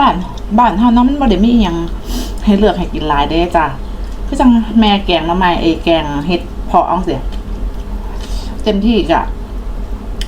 บ้านบ้านเฮาเนาะมันบ่ได้มีหยังให้เลือกให้กินหลายเด้จ้ะคือจังแม่แกงมาใหม่ไอ้แกงเฮ็ดพาะเอาเสียเต็มที่กะ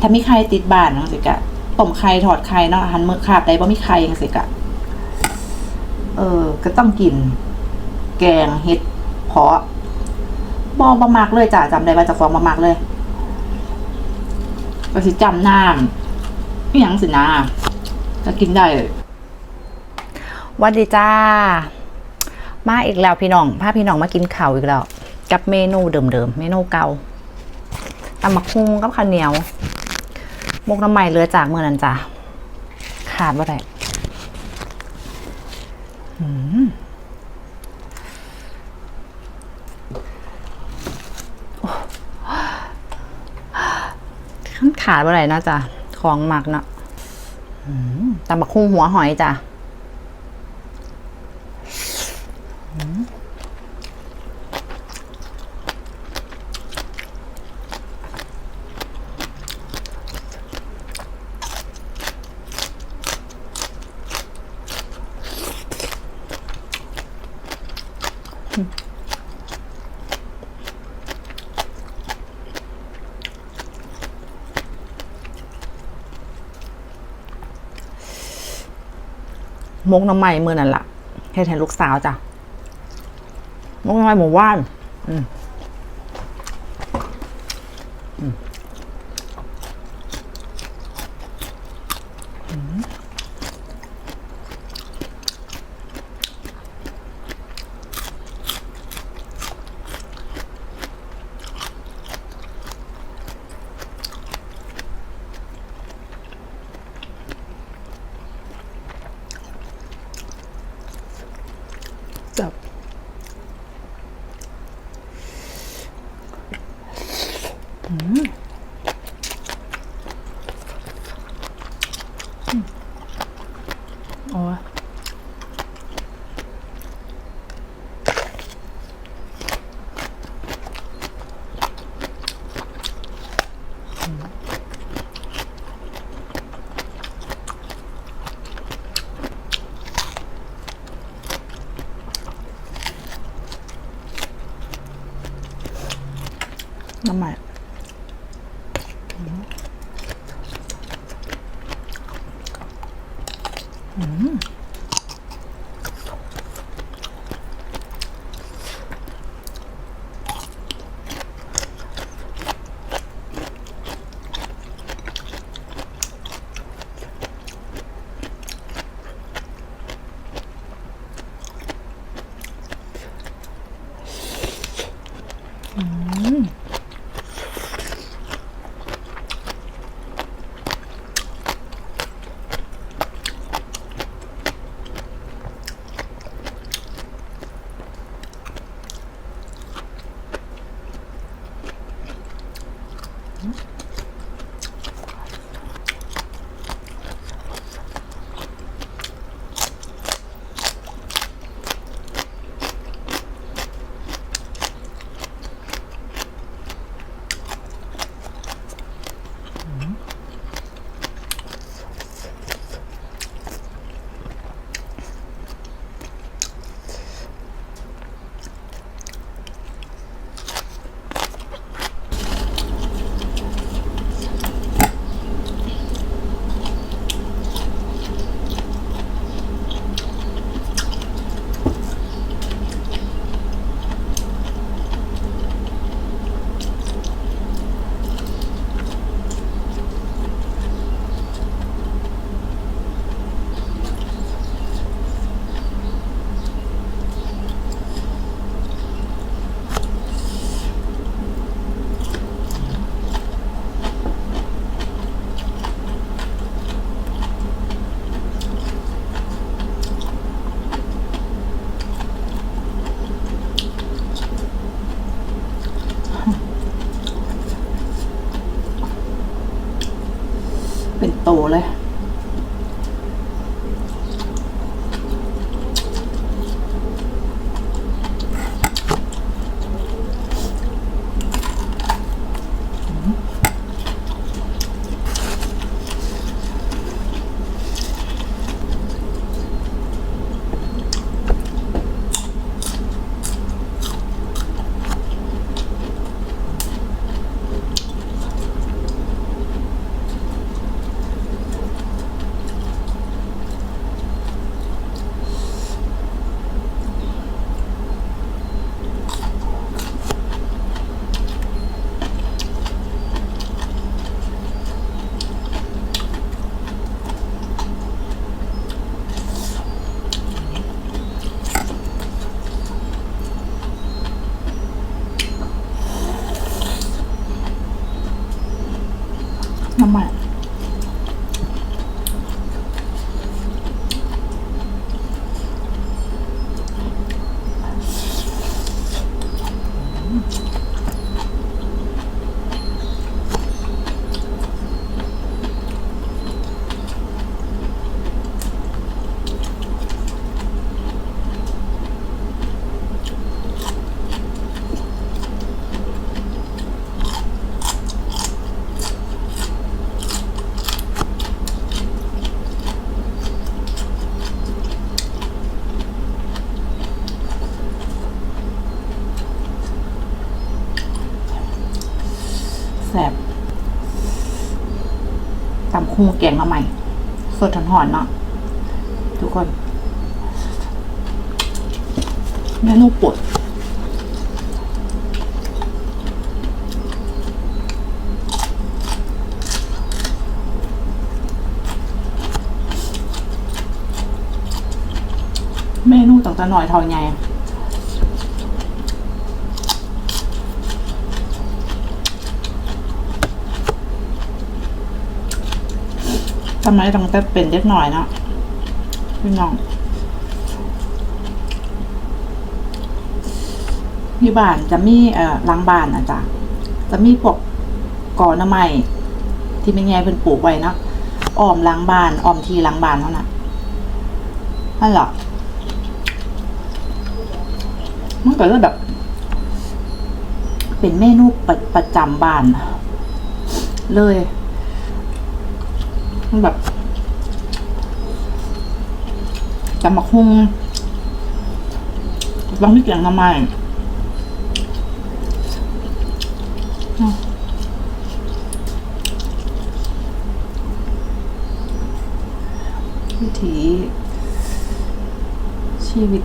ถ้ามีไข่ติดบ้านจังซี่กะต้มไข่ทอดไข่เนาะอาหันมื้อคาบใดบ่มีไข่จังซี่กะเออ ก็ต้องกิน แกงเฮ็ดเพาะบ่บ่มักเลยจ้ะจำได้ว่าจะฟ้องบ่มักเลยก็สิจำน้ำอหยังสินะก็กินได้ วัสดีจ้า มาอีกแล้วพี่น้องพาพี่น้องมากินข้าวอีกแล้ว กับเมนูเดิมๆ เมนูเก่าตำบักฮุงกับข้าวเหนียวมกน้ำใหม่เลือจากเมื่อนั้นจ้ะขาดว่าไรขาดว่าไรนะจ๊ะของหมักเนาะตำบักฮุงหัวหอยจ้ะ มกน้ำใหม่มือนั่นละเฮ็ดให้ลูกสาวจ้ะ มกน้ำใหม่หมู่ว่านอืมอืมอืมจับ โอ้ยน้ำใหม่ เป็ น โตเลยำคู่แกงมาใหม่ สดหอนๆเนาะทุกคนเมนูปวดเมนูต่างๆหน่อยเท่าไง ทำไมต้องแต่เป็นเล็กหน่อยเนาะพี่น้องที่บ้านจะมีเอ่อหล้างบ้านนะจ๊ะจะมีพวกกอหน้ำไม้ที่ไม่แง่เป็นปลูกไว้นะอ้อมหล้างบ้านอ้อมที่หล้างบ้านเท่านั้นนั่นแหละมันก็เลยแบบ เป็นเมนูประประจำบ้านเลย มันแบบจำมักฮุงบางที่เกี่ยงน้ำไม้วิถีชีวิต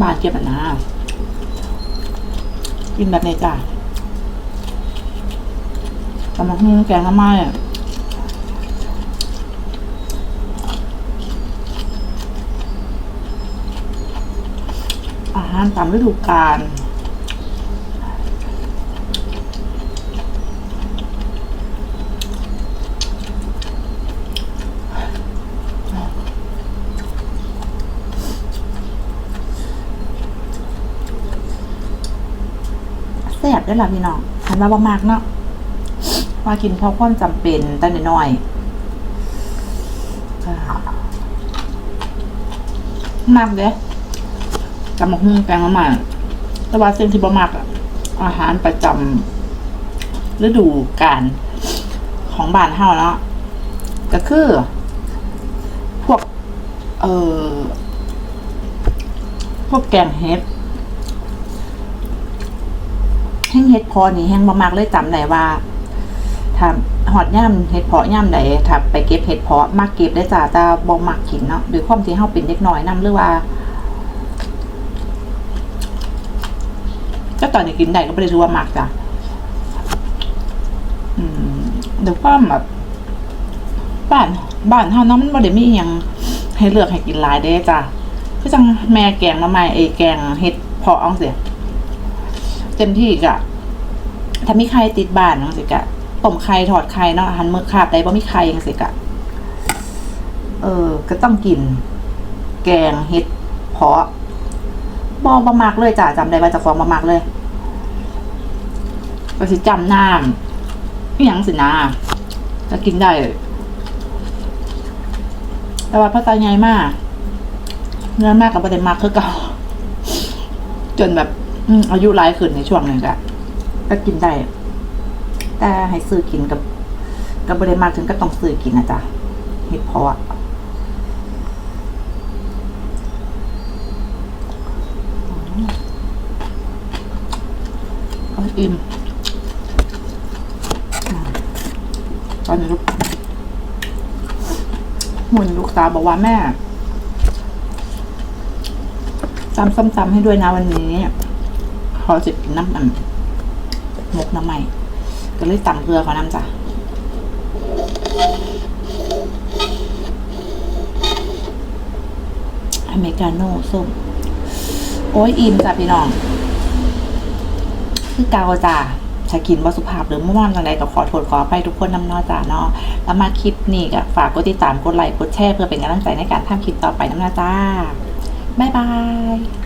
บ้านเก็บอันนากินแบบนี้จ้ะ กำลังหุ้งแกงน้ำไม้อะอาหารตามฤดูกาลแซ่บได้ล่ะพี่น้องหันมาบ่มากเนาะ ว่ากินเพราะความจำเป็นแต่น้อยๆอ่ามากเด้กำมะฮุ่งแกงละมาดแต่ว่าสิ่งที่บ่มากอะอาหารประจำฤดูกาลของบ้านเฮาเนาะก็คือ พวก เอ่อ พวกแกงเห็ดแห้งเห็ดพอนี่แห้งมากๆเลยจำได้ว่า ถ้าหอดย่ำเห็ดเพาะย่ำใดถ้าไปเก็บเห็ดเพาะมากเก็บได้จ้าแต่บ่มักกินเนาะโดยความที่เฮาเป็นเด็กน้อยนํหรือว่าก็ตอนนี้กินได้ก็ไม่ได้รู้ว่ามักจ้ะอืมโดยความแบบบ้านบ้านเฮาเนาะมันบ่ได้มีอหยังให้เลือกให้กินหลายเด้จ้ะคือจังแม่แกงมาใหม่ไอ้แกงเห็ดเพาะเอาเสียเต็มที่กะถ้ามีไข่ติดบ้านจังสิกะ ต้มไข่ถอดไข่เนาะหันมือขาบได้บ่มีไข่จังสิกะ เออ ก็ต้องกิน แกงเห็ดเพาะบ่บ่มักเลยจ้ะจำได้ว่าจะฟองบ่มักเลยก็สิจำน้ำอีหยังสินะจะกินได้ แต่ว่าพระตาใหญ่มากเนื้อมากกับประเด็นมากคือเก่าจนแบบอายุหลายขึ้นในช่วงหนึ่งก็ก็กินได้ แต่ให้ซื้อกินกับกับบริมาถึงก็ต้องซื้อกินนะจ๊ะเห็ดเพาะอิ่มตอนนี้ลูกหมุนลูกสาวบอกว่าแม่ตำส้มตำให้ด้วยนะวันนี้ ขอสิบนน้ำมันมกน้ำใหม่ ก็เลยตำเกลือขอน้ำจ้ะอเมริกาโน่ส้มโอ้ยอิ่มจ้ะพี่น้อง คือเกาจ้ะถ้ากินว่าสุภาพหรือม่วนอะไรก็ขอโทษขออภัยทุกคนน้ำนอจ้ะเนาะแล้วมาคลิปนี้ก็ฝากกดติดตามกดไลค์กดแชร์เพื่อเป็นกำลังใจในการทำคลิปต่อไปน้ำนาจ้า บ๊ายบาย